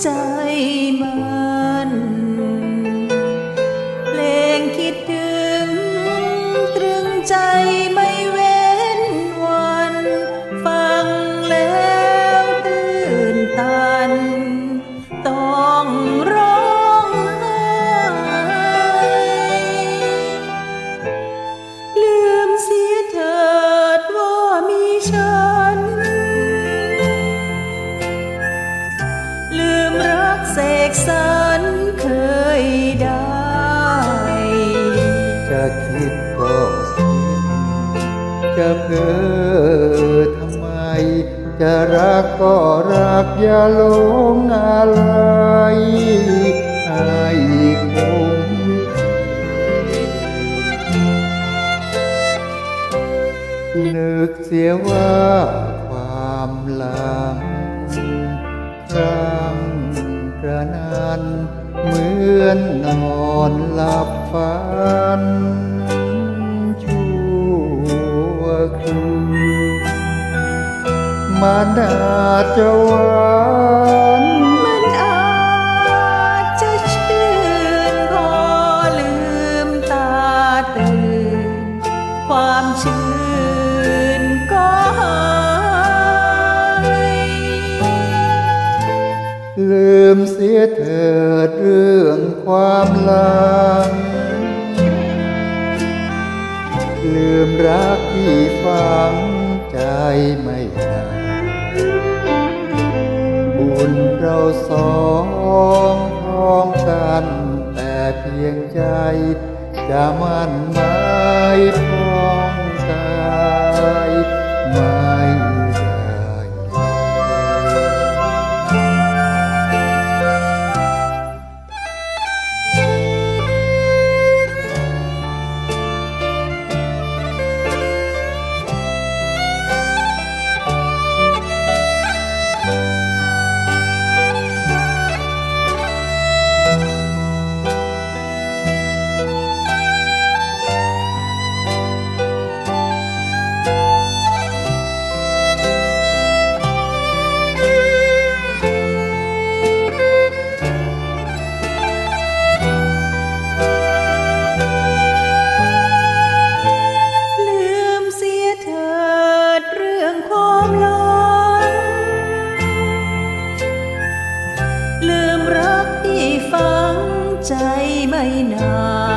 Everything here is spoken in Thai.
在吗？ กสรรเคยได้ จะคิดก็คิด จะเพ้อทำไม จะรักก็รักอย่าหลงอะไรให้คงนึกเสียว่า นอนหลับฝันชั่วคืนมันอาจะหวานมัน ดเรื่องความหลัง ลืมรักที่ฝังใจไม่ได้บุญเราสองพร้อมกัน แต่เพียงใจจะมั่นหมาย ใจไม่นาน